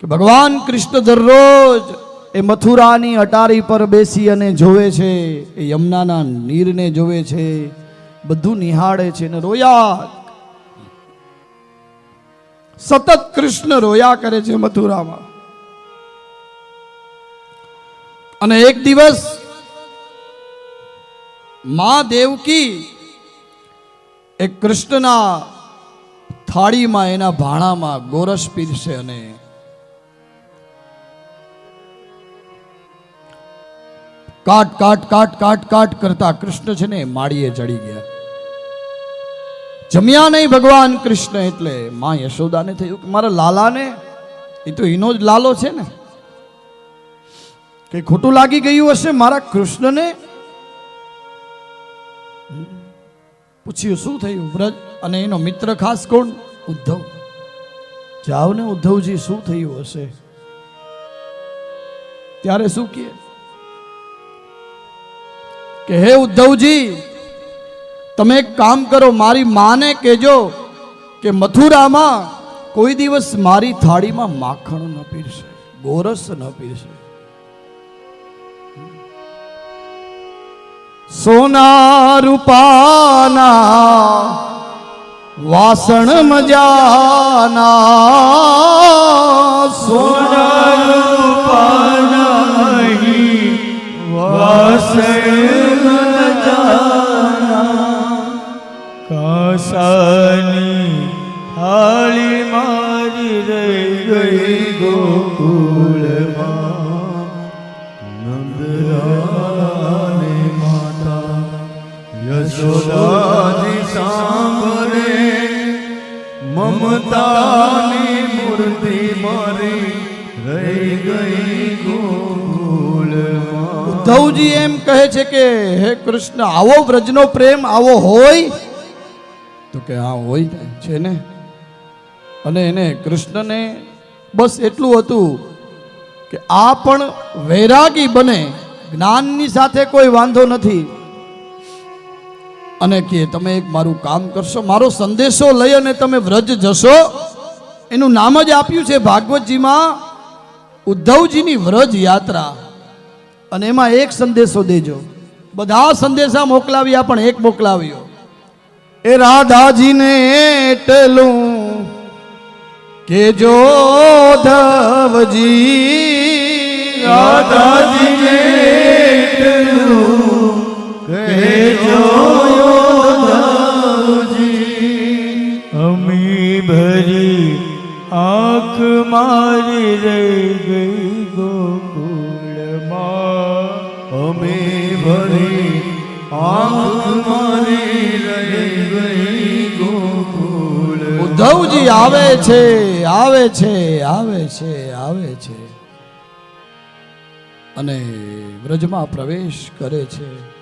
કે ભગવાન કૃષ્ણ દરરોજ એ મથુરાની અટારી પર બેસી અને જોવે છે, એ યમુનાના નીરને જોવે છે, બધું નિહાળે છે ને રોયા. સતત કૃષ્ણ રોયા કરે છે મથુરામાં. અને એક દિવસ મા દેવકી એ કૃષ્ણના થાળીમાં એના ભાણામાં ગોરસ પીરશે અને કાટ કાટ કાટ કાટ કાટ કરતા કૃષ્ણ છે ને માળીએ ચડી ગયા. જમ્યા નહીં ભગવાન કૃષ્ણ એટલે માં યશોદાને થયું કે મારા લાલાને, એ તો એનો જ લાલો છે ને. કે ખોટું લાગી ગયું હશે મારા કૃષ્ણને? પૂછ્યું, શું થયું વ્રજ? અને એનો મિત્ર ખાસ કોણ? ઉદ્ધવ. જાઓ ને ઉદ્ધવજી, શું થયું હશે? ત્યારે શું કહે? કે હે ઉદ્ધવજી, તમે એક કામ કરો, મારી માને કહેજો કે મથુરામાં કોઈ દિવસ મારી થાળીમાં માખણ ન પીરશે, ગોરસ ન પીરશે. સોના રૂપાના વાસણ મજાના, સોના કાસાની થાળી મારી રહી ગઈ ગોકુળમાં. નંદરાને માતા યશોદાની સાંભળે, મમતાની મૂર્તિ મારી રહી ગઈ ગોકુળમાં. ઉદ્ધવજી એમ કહે છે કે, હે કૃષ્ણ, આવો વ્રજનો પ્રેમ આવો હોય તો કે હા, હોય ને છે ને? અને એને કૃષ્ણને બસ એટલું હતું કે આ પણ વૈરાગી બને, જ્ઞાનની સાથે કોઈ વાંધો નથી. અને કે તમે એક મારું કામ કરશો, મારો સંદેશો લઈ અને તમે વ્રજ જશો. એનું નામ જ આપ્યું છે ભાગવતજીમાં, ઉદ્ધવજીની વ્રજ યાત્રા. અને એમાં એક સંદેશો દેજો. બધા સંદેશા મોકલાવ્યા, પણ એક મોકલાવ્યો. એ રાધાજીને એટલું કે જો ધવજી, રાધાજીને એટલું કહેજો યોધાજી અમી ભરી આંખ મારી રહી ગઈ ગોકુળમાં. અમે ઉદ્ધવજી આવે છે આવે છે આવે છે આવે છે. અને વ્રજમાં પ્રવેશ કરે છે.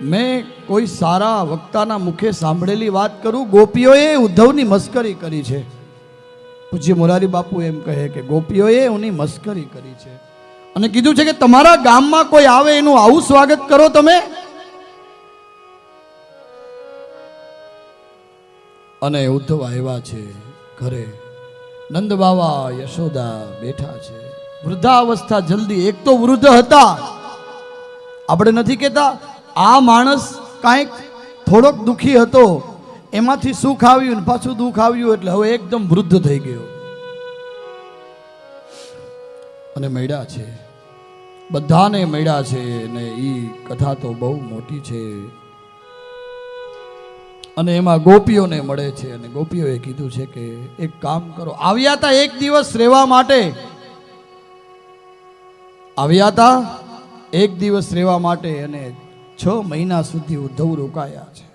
મેં કોઈ સારા વક્તાના મુખે સાંભળેલી વાત કરું, ગોપીઓએ ઉદ્ધવની મસ્કરી કરી છે. પૂજ્ય મોરારી બાપુ એમ કહે કે ગોપીઓએ એની મસ્કરી કરી છે. અને કીધું છે કે તમારા ગામમાં કોઈ આવે એનું આવું સ્વાગત કરો તમે? અને ઉદ્ધવ આવ્યા છે ઘરે. નંદ બાવા, યશોદા બેઠા છે. વૃદ્ધાવસ્થા જલ્દી, એક તો વૃદ્ધ હતા. આપણે નથી કહેતા, આ માણસ કાંઈક થોડોક દુઃખી હતો. એમાંથી સુખ આવ્યું ને પાછું દુઃખ આવ્યું એટલે હવે એકદમ વૃદ્ધ થઈ ગયો. અને મળ્યા છે. બધાને મળ્યા છે ને એ કથા તો બહુ મોટી છે. અને એમાં ગોપીઓને મળે છે અને ગોપીઓએ કીધું છે કે એક કામ કરો. આવ્યા હતા એક દિવસ રહેવા માટે. આવ્યા હતા એક દિવસ રહેવા માટે અને છ મહિના સુધી ઉદ્ધવ રોકાયા છે.